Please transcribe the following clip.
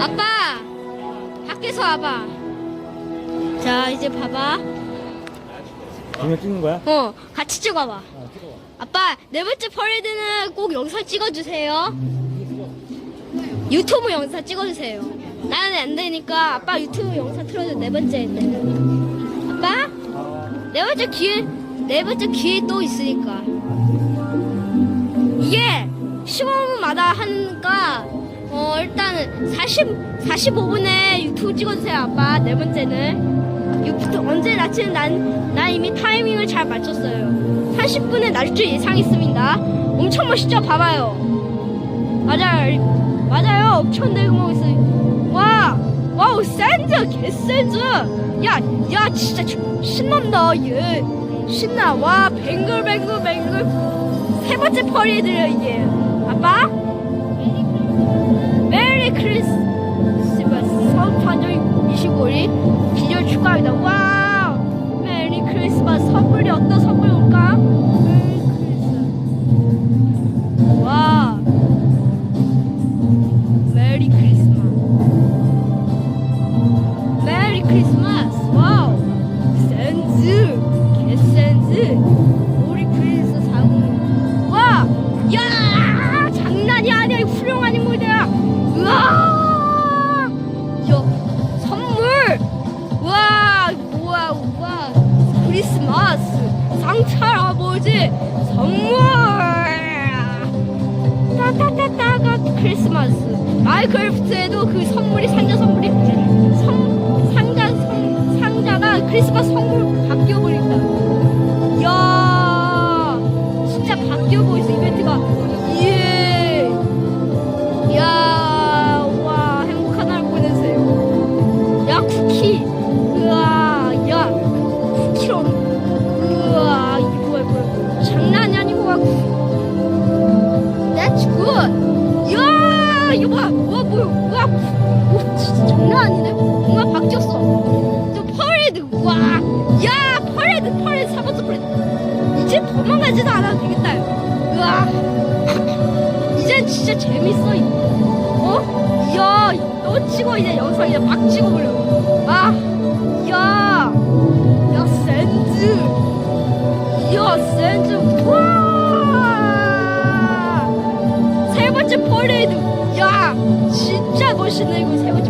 아빠 밖에서 와봐. 자 이제 봐봐. 동영 찍는 거야? 어 같이 찍어봐. 어, 찍어봐. 아빠 네 번째 퍼레이드는 꼭 영상 찍어주세요. 유튜브 영상 찍어주세요. 나는 안 되니까 아빠 유튜브 영상 틀어줘 네 번째. 때는 아빠? 네 번째 기회 네 번째 기회 또 있으니까. 이게 15분마다 하니까 어 일단은 40 45분에 유튜브 찍어주세요 아빠. 네 번째는. 유튜브 언제 낮추는 난, 난 이미 타이밍을 잘 맞췄어요. 30분에 날 줄 예상했습니다. 엄청 멋있죠? 봐봐요. 맞아요. 맞아요. 엄청 내고 있어요. 와 와우 샌드 개샌드. 야야 진짜 저- 신난다 얘. 신나. 와 뱅글뱅글 뱅글. 세 번째 퍼레이드려 이게. 아빠 1825일 기절 축하합니다. 와우! 메리 크리스마스. 선물이 어떤 선물 올까? 와 메리 크리스마스. 와우! 센즈. 개센즈 크리스마스 상찰 아버지? 선물! 따따따따가 크리스마스. 마이크래프트에도 그 선물이 상자 선물이 선, 상자 선, 상자가 크리스마스 선물 바뀌어 버린다. 오, 진짜 장난 아니네. 뭔가 바뀌었어. 저 퍼레이드. 와. 야, 퍼레이드, 퍼레이드, 사번째 퍼레이드. 이제 도망가지도 않아도 되겠다. 이젠 진짜 재밌어. 어? 이야, 너 찍어. 이제 영상 이제 막 찍어버려. 아, 신을 세우자.